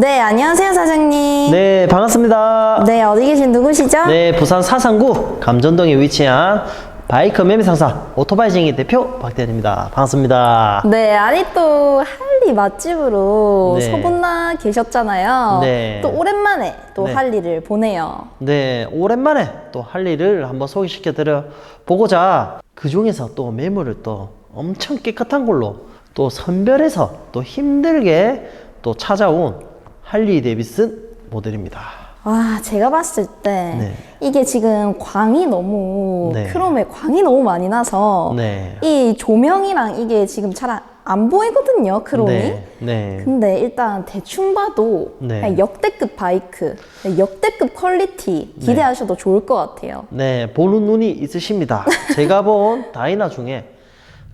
네, 안녕하세요, 사장님. 네, 반갑습니다. 네, 어디 계신 누구시죠? 네, 부산 사상구 감전동에 위치한 바이크 매매 상사 오토바이 쟁이 대표 박대현입니다. 반갑습니다. 네, 아니 또 할리 맛집으로 네. 소문나 계셨잖아요. 네. 또 오랜만에 또 네. 할리를 보내요. 네, 오랜만에 또할 일을 한번 소개시켜 드려 보고자 그 중에서 또 매물을 또 엄청 깨끗한 걸로 또 선별해서 또 힘들게 또 찾아온 할리 데이비슨 모델입니다. 와, 제가 봤을 때 네. 이게 지금 광이 너무 네. 크롬에 광이 너무 많이 나서 네. 이 조명이랑 이게 지금 잘 안 보이거든요, 크롬이. 네. 네. 근데 일단 대충 봐도 네. 역대급 바이크, 역대급 퀄리티 기대하셔도 좋을 것 같아요. 네, 보는 눈이 있으십니다. 제가 본 다이나 중에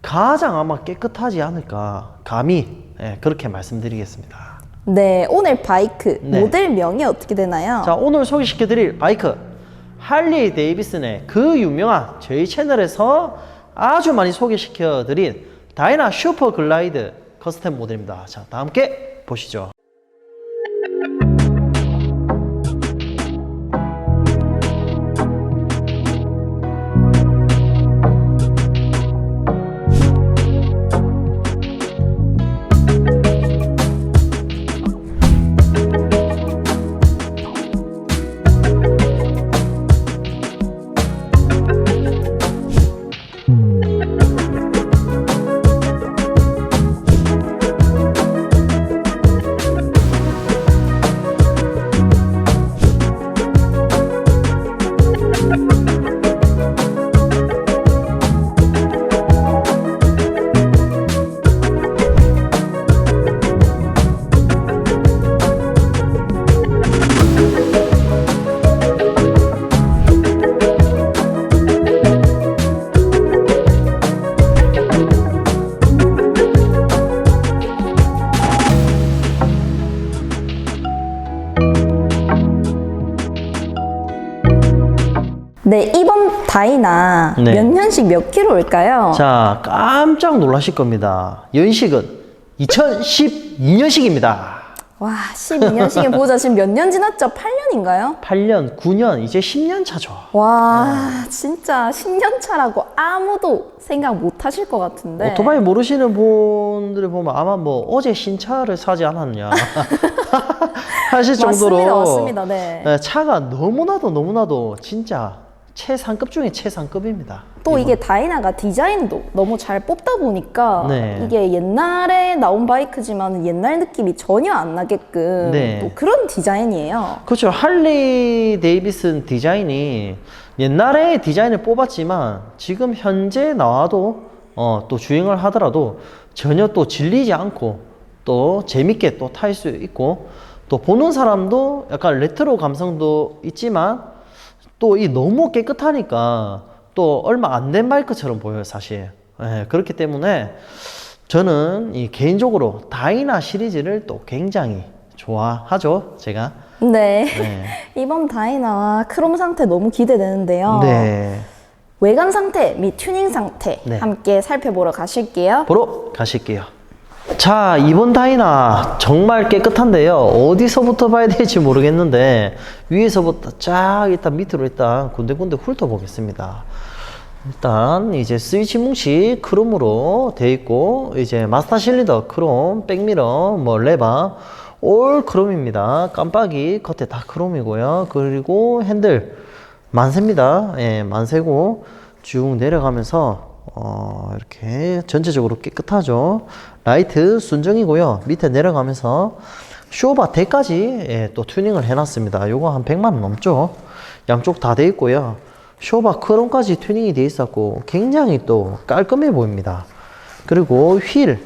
가장 아마 깨끗하지 않을까 감히 예, 그렇게 말씀드리겠습니다. 네, 오늘 바이크 네. 모델명이 어떻게 되나요? 자, 오늘 소개시켜 드릴 바이크 할리 데이비슨의 그 유명한 저희 채널에서 아주 많이 소개시켜 드린 다이나 슈퍼 글라이드 커스텀 모델입니다. 자, 다 함께 보시죠. 네, 이번 다이나 네. 몇 년식 몇 킬로일까요? 자, 깜짝 놀라실 겁니다. 연식은 2012년식입니다. 와, 12년식에 보자 지금 몇 년 지났죠? 8년인가요? 8년, 9년, 이제 10년 차죠. 와, 진짜 10년 차라고 아무도 생각 못 하실 것 같은데. 오토바이 모르시는 분들이 보면 아마 뭐 어제 신차를 사지 않았냐 하실 정도로 맞습니다, 맞습니다. 네. 네, 차가 너무나도 너무나도 진짜 최상급 중에 최상급입니다. 또 이게 다이나가 디자인도 너무 잘 뽑다 보니까 네. 이게 옛날에 나온 바이크지만 옛날 느낌이 전혀 안 나게끔 네. 또 그런 디자인이에요. 그렇죠. 할리 데이비슨 디자인이 옛날에 디자인을 뽑았지만 지금 현재 나와도 어, 또 주행을 하더라도 전혀 또 질리지 않고 또 재밌게 또 탈 수 있고 또 보는 사람도 약간 레트로 감성도 있지만 또 이 너무 깨끗하니까 또 얼마 안된 바이크처럼 보여요 사실. 예, 그렇기 때문에 저는 이 개인적으로 다이나 시리즈를 또 굉장히 좋아하죠 제가. 네. 네. 이번 다이나와 크롬 상태 너무 기대되는데요. 네. 외관 상태 및 튜닝 상태 네. 함께 살펴보러 가실게요. 보러 가실게요. 자, 이번 다이나 정말 깨끗한데요. 어디서부터 봐야 될지 모르겠는데 위에서부터 쫙 일단 밑으로 일단 군데군데 훑어보겠습니다. 일단 이제 스위치 뭉치 크롬으로 되어 있고 이제 마스터 실리더 크롬, 백미러, 뭐 레바 올 크롬입니다. 깜빡이 겉에 다 크롬이고요. 그리고 핸들 만세입니다. 예, 만세고 쭉 내려가면서 어, 이렇게 전체적으로 깨끗하죠. 라이트 순정이고요. 밑에 내려가면서 쇼바 대까지 예, 또 튜닝을 해놨습니다. 요거 한 100만 원 넘죠. 양쪽 다 돼 있고요. 쇼바 크롬까지 튜닝이 돼 있었고 굉장히 또 깔끔해 보입니다. 그리고 휠,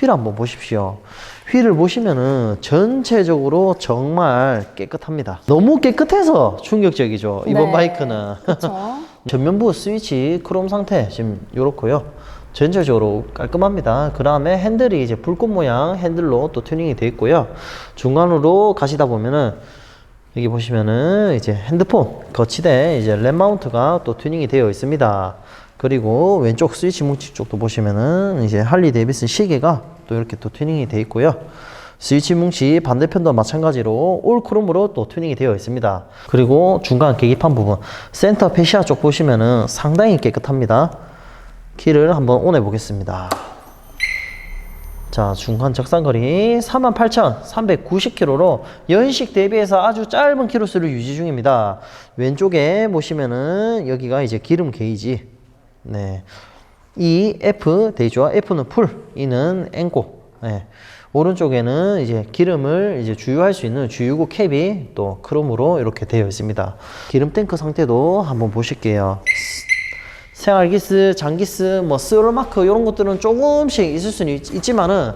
휠 한번 보십시오. 휠을 보시면은 전체적으로 정말 깨끗합니다. 너무 깨끗해서 충격적이죠. 이번 네. 바이크는. 전면부 스위치 크롬 상태 지금 요렇고요. 전체적으로 깔끔합니다. 그 다음에 핸들이 이제 불꽃 모양 핸들로 또 튜닝이 되어 있고요. 중간으로 가시다 보면은 여기 보시면은 이제 핸드폰 거치대 이제 램 마운트가 또 튜닝이 되어 있습니다. 그리고 왼쪽 스위치 뭉치 쪽도 보시면은 이제 할리 데이비슨 시계가 또 이렇게 또 튜닝이 되어 있고요. 스위치 뭉치 반대편도 마찬가지로 올 크롬으로 또 튜닝이 되어 있습니다. 그리고 중간 계기판 부분 센터 페시아 쪽 보시면은 상당히 깨끗합니다. 키를 한번 온해 보겠습니다. 자, 중간 적상거리 38,390km로 연식 대비해서 아주 짧은 키로수를 유지 중입니다. 왼쪽에 보시면은 여기가 이제 기름 게이지. 네. E, F 되죠. F는 풀, E는 앵고. 네. 오른쪽에는 이제 기름을 이제 주유할 수 있는 주유구 캡이 또 크롬으로 이렇게 되어 있습니다. 기름 탱크 상태도 한번 보실게요. 생활기스, 장기스, 뭐 스로마크 이런 것들은 조금씩 있을 수는 있, 있지만은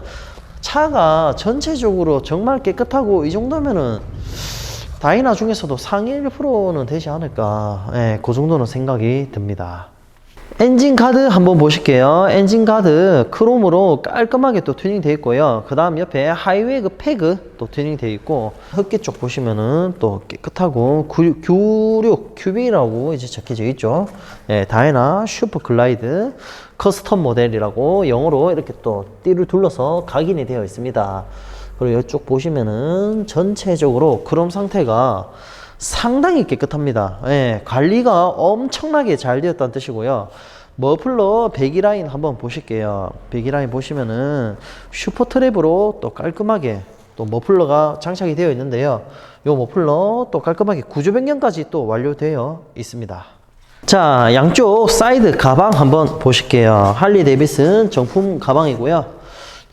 차가 전체적으로 정말 깨끗하고 이 정도면은 다이나 중에서도 상위 1%는 되지 않을까. 예, 그 정도는 생각이 듭니다. 엔진 가드 한번 보실게요. 엔진 가드 크롬으로 깔끔하게 또 튜닝 되어 있고요. 그 다음 옆에 하이웨그 패그 또 튜닝 되어 있고 흡기 쪽 보시면은 또 깨끗하고 구, 96 큐빅이라고 이제 적혀져 있죠. 예, 다이나 슈퍼 글라이드 커스텀 모델이라고 영어로 이렇게 또 띠를 둘러서 각인이 되어 있습니다. 그리고 이쪽 보시면은 전체적으로 크롬 상태가 상당히 깨끗합니다. 예, 관리가 엄청나게 잘 되었다는 뜻이고요. 머플러 배기 라인 한번 보실게요. 배기 라인 보시면은 슈퍼 트랩으로 또 깔끔하게 또 머플러가 장착이 되어 있는데요. 요 머플러 또 깔끔하게 구조 변경까지 또 완료되어 있습니다. 자, 양쪽 사이드 가방 한번 보실게요. 할리 데이비슨 정품 가방이고요.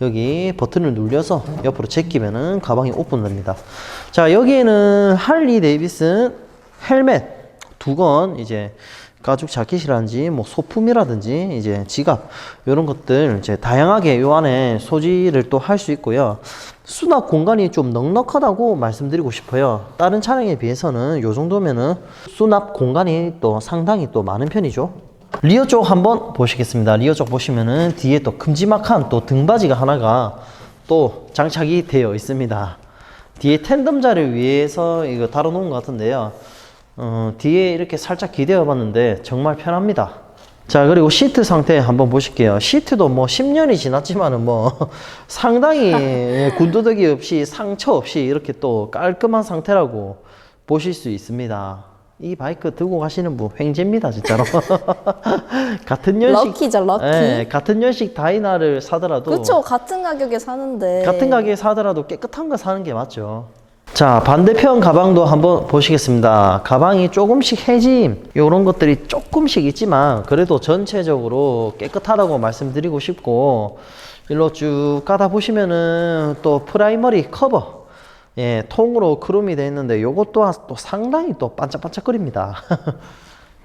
여기 버튼을 눌려서 옆으로 제끼면은 가방이 오픈됩니다. 자, 여기에는 할리 데이비슨 헬멧 두 건 이제 가죽 자켓이라든지 뭐 소품이라든지 이제 지갑 이런 것들 이제 다양하게 요 안에 소지를 또 할 수 있고요. 수납 공간이 좀 넉넉하다고 말씀드리고 싶어요. 다른 차량에 비해서는 요 정도면은 수납 공간이 또 상당히 또 많은 편이죠. 리어 쪽 한번 보시겠습니다. 리어 쪽 보시면은 뒤에 또 큼지막한 또 등받이가 하나가 또 장착이 되어 있습니다. 뒤에 텐덤자를 위해서 이거 달아놓은 것 같은데요. 어, 뒤에 이렇게 살짝 기대어 봤는데 정말 편합니다. 자, 그리고 시트 상태 한번 보실게요. 시트도 뭐 10년이 지났지만은 뭐 상당히 예, 군더더기 없이 상처 없이 이렇게 또 깔끔한 상태라고 보실 수 있습니다. 이 바이크 들고 가시는 분 횡재입니다, 진짜로. 같은 연식 럭키죠, 럭키. 예, 같은 연식 다이나를 사더라도 그쵸, 같은 가격에 사는데. 같은 가게에 사더라도 깨끗한 거 사는 게 맞죠. 자, 반대편 가방도 한번 보시겠습니다. 가방이 조금씩 해짐, 요런 것들이 조금씩 있지만, 그래도 전체적으로 깨끗하다고 말씀드리고 싶고, 일로 쭉 가다 보시면은 또 프라이머리 커버, 예, 통으로 크롬이 되어 있는데, 요것 또한 또 상당히 또 반짝반짝거립니다.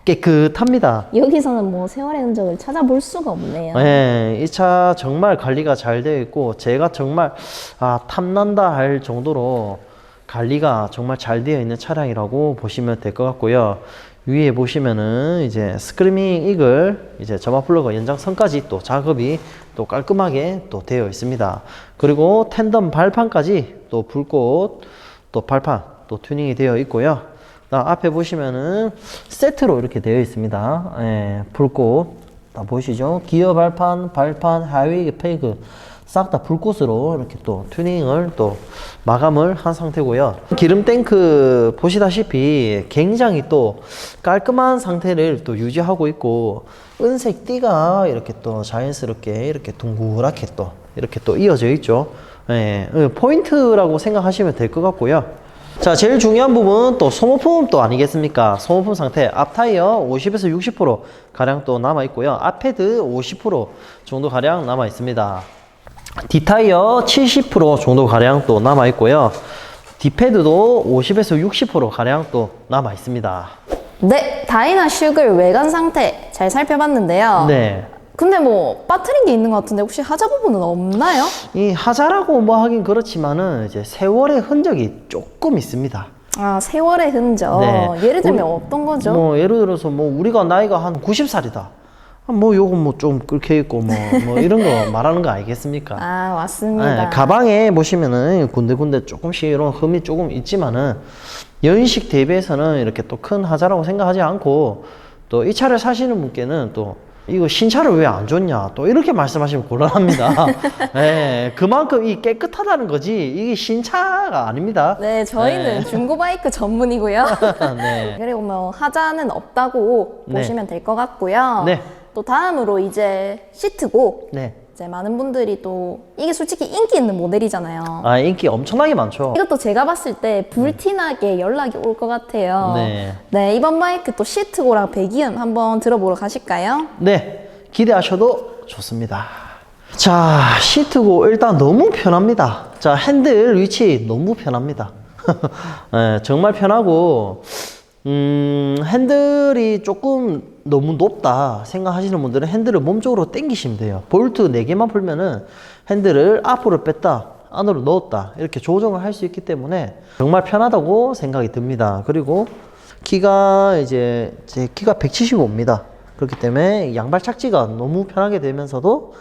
깨끗합니다. 여기서는 뭐 세월의 흔적을 찾아볼 수가 없네요. 네, 이차 정말 관리가 잘 되어 있고 제가 정말 아, 탐난다 할 정도로 관리가 정말 잘 되어 있는 차량이라고 보시면 될 것 같고요. 위에 보시면은 이제 스크리밍 이글 이제 점화 플러그 연장선까지 또 작업이 또 깔끔하게 또 되어 있습니다. 그리고 텐덤 발판까지 또 불꽃 또 발판 또 튜닝이 되어 있고요. 앞에 보시면은 세트로 이렇게 되어 있습니다. 예, 불꽃 다 보이시죠? 기어 발판, 발판, 하위 페이크 싹 다 불꽃으로 이렇게 또 튜닝을 또 마감을 한 상태고요. 기름 탱크 보시다시피 굉장히 또 깔끔한 상태를 또 유지하고 있고 은색 띠가 이렇게 또 자연스럽게 이렇게 둥그랗게 또 이렇게 또 이어져 있죠. 예, 예, 포인트라고 생각하시면 될 것 같고요. 자, 제일 중요한 부분 또 소모품 또 아니겠습니까? 소모품 상태 앞 타이어 50에서 60% 가량 또 남아 있고요. 앞 헤드 50% 정도 가량 남아 있습니다. 뒷타이어 70% 정도 가량 또 남아 있고요. 뒷패드도 50에서 60% 가량 또 남아 있습니다. 네, 다이나 슈글 외관 상태 잘 살펴봤는데요. 네. 근데 뭐 빠뜨린 게 있는 것 같은데 혹시 하자 부분은 없나요? 이 하자라고 뭐 하긴 그렇지만은 이제 세월의 흔적이 조금 있습니다. 아, 세월의 흔적. 네. 예를 들면 우리- 어떤 거죠? 뭐 예를 들어서 뭐 우리가 나이가 한 90살이다. 뭐 요거 뭐좀 끓여 있고 뭐, 뭐 이런 거 말하는 거 아니겠습니까? 아, 맞습니다. 네, 가방에 보시면은 군데군데 조금씩 이런 흠이 조금 있지만은 연식 대비해서는 이렇게 또 큰 하자라고 생각하지 않고 또 이 차를 사시는 분께는 또 이거 신차를 왜 안 줬냐 또 이렇게 말씀하시면 곤란합니다. 예, 그만큼 이 깨끗하다는 거지 이게 신차가 아닙니다. 네, 저희는 중고 바이크 전문이고요. 네. 그리고 뭐 하자는 없다고 네. 보시면 될 것 같고요. 네. 또 다음으로 이제 시트고 네. 이제 많은 분들이 또 이게 솔직히 인기 있는 모델이잖아요. 아 인기 엄청나게 많죠. 이것도 제가 봤을 때 불티나게 연락이 올 것 같아요. 네. 네, 이번 바이크 또 시트고랑 배기음 한번 들어보러 가실까요? 네, 기대하셔도 좋습니다. 자, 시트고 일단 너무 편합니다. 자, 핸들 위치 너무 편합니다. 네, 정말 편하고, 음, 핸들이 조금 너무 높다 생각하시는 분들은 핸들을 몸쪽으로 당기시면 돼요. 볼트 4개만 풀면은 핸들을 앞으로 뺐다, 안으로 넣었다, 이렇게 조정을 할 수 있기 때문에 정말 편하다고 생각이 듭니다. 그리고 키가 이제 제 키가 175입니다. 그렇기 때문에 양발 착지가 너무 편하게 되면서도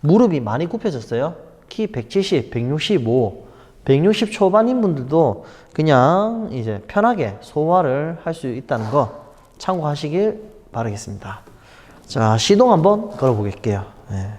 무릎이 많이 굽혀졌어요. 키 170, 165, 160 초반인 분들도 그냥 이제 편하게 소화를 할 수 있다는 거 참고하시길 바라겠습니다. 자, 시동 한번 걸어 보겠게요. 네.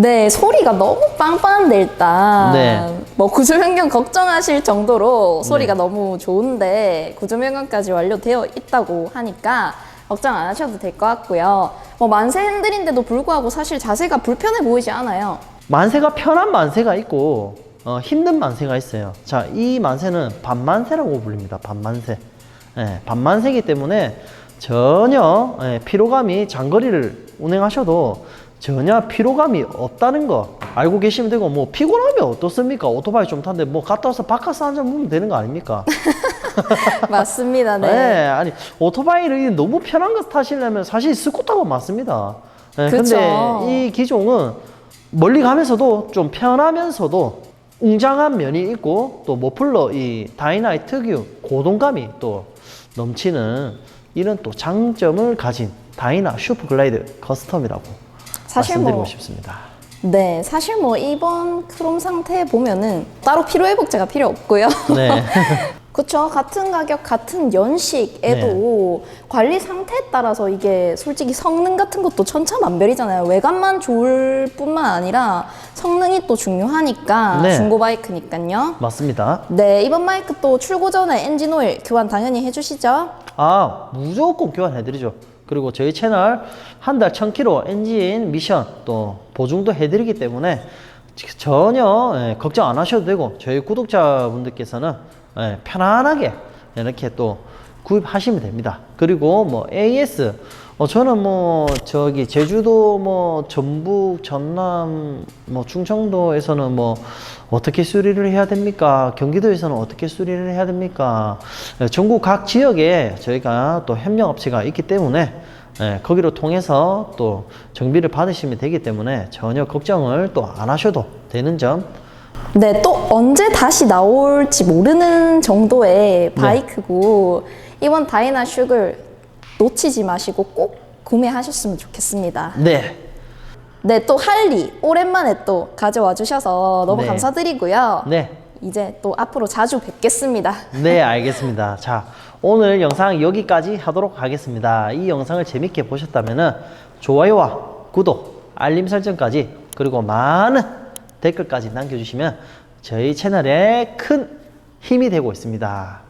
네, 소리가 너무 빵빵한데 일단 네. 뭐 구조 변경 걱정하실 정도로 소리가 네. 너무 좋은데 구조 변경까지 완료되어 있다고 하니까 걱정 안 하셔도 될 것 같고요. 뭐 만세 핸들인데도 불구하고 사실 자세가 불편해 보이지 않아요. 만세가 편한 만세가 있고 어, 힘든 만세가 있어요. 자, 이 만세는 반만세라고 불립니다. 반만세. 예, 반만세이기 때문에 전혀 예, 피로감이 장거리를 운행하셔도 전혀 피로감이 없다는 거 알고 계시면 되고 뭐 피곤하면 어떻습니까? 오토바이 좀 탔는데 뭐 갔다 와서 바카스 한잔 먹으면 되는 거 아닙니까? 맞습니다. 네. 네, 아니 오토바이를 너무 편한 거 타시려면 사실 스쿠터가 맞습니다. 네, 그쵸. 근데 이 기종은 멀리 가면서도 좀 편하면서도 웅장한 면이 있고 또 머플러 이 다이나이 특유 고동감이 또 넘치는 이런 또 장점을 가진 다이나 슈퍼글라이드 커스텀이라고 사실 말씀드리고 뭐 싶습니다. 네, 사실 뭐 이번 크롬 상태 보면은 따로 피로 회복제가 필요 없고요. 네. 그쵸. 같은 가격, 같은 연식에도 네. 관리 상태에 따라서 이게 솔직히 성능 같은 것도 천차만별이잖아요. 외관만 좋을 뿐만 아니라 성능이 또 중요하니까 네. 중고 바이크니까요. 맞습니다. 네, 이번 바이크 또 출고 전에 엔진 오일 교환 당연히 해주시죠. 아, 무조건 교환해드리죠. 그리고 저희 채널 한 달 1000km 엔진 미션 또 보증도 해드리기 때문에 전혀 예, 걱정 안 하셔도 되고 저희 구독자분들께서는 예, 편안하게 이렇게 또 구입하시면 됩니다. 그리고 뭐 AS 어, 저는 뭐 저기 제주도 뭐 전북 전남 뭐 충청도에서는 뭐 어떻게 수리를 해야 됩니까? 경기도에서는 어떻게 수리를 해야 됩니까? 예, 전국 각 지역에 저희가 또 협력업체가 있기 때문에 예, 거기로 통해서 또 정비를 받으시면 되기 때문에 전혀 걱정을 또 안 하셔도 되는 점 네, 또 언제 다시 나올지 모르는 정도의 바이크고 이번 다이나 슈글 놓치지 마시고 꼭 구매하셨으면 좋겠습니다. 네. 네, 또 할리 오랜만에 또 가져와 주셔서 너무 네. 감사드리고요. 네. 이제 또 앞으로 자주 뵙겠습니다. 네, 알겠습니다. 자, 오늘 영상 여기까지 하도록 하겠습니다. 이 영상을 재밌게 보셨다면 좋아요와 구독, 알림 설정까지 그리고 많은 댓글까지 남겨주시면 저희 채널에 큰 힘이 되고 있습니다.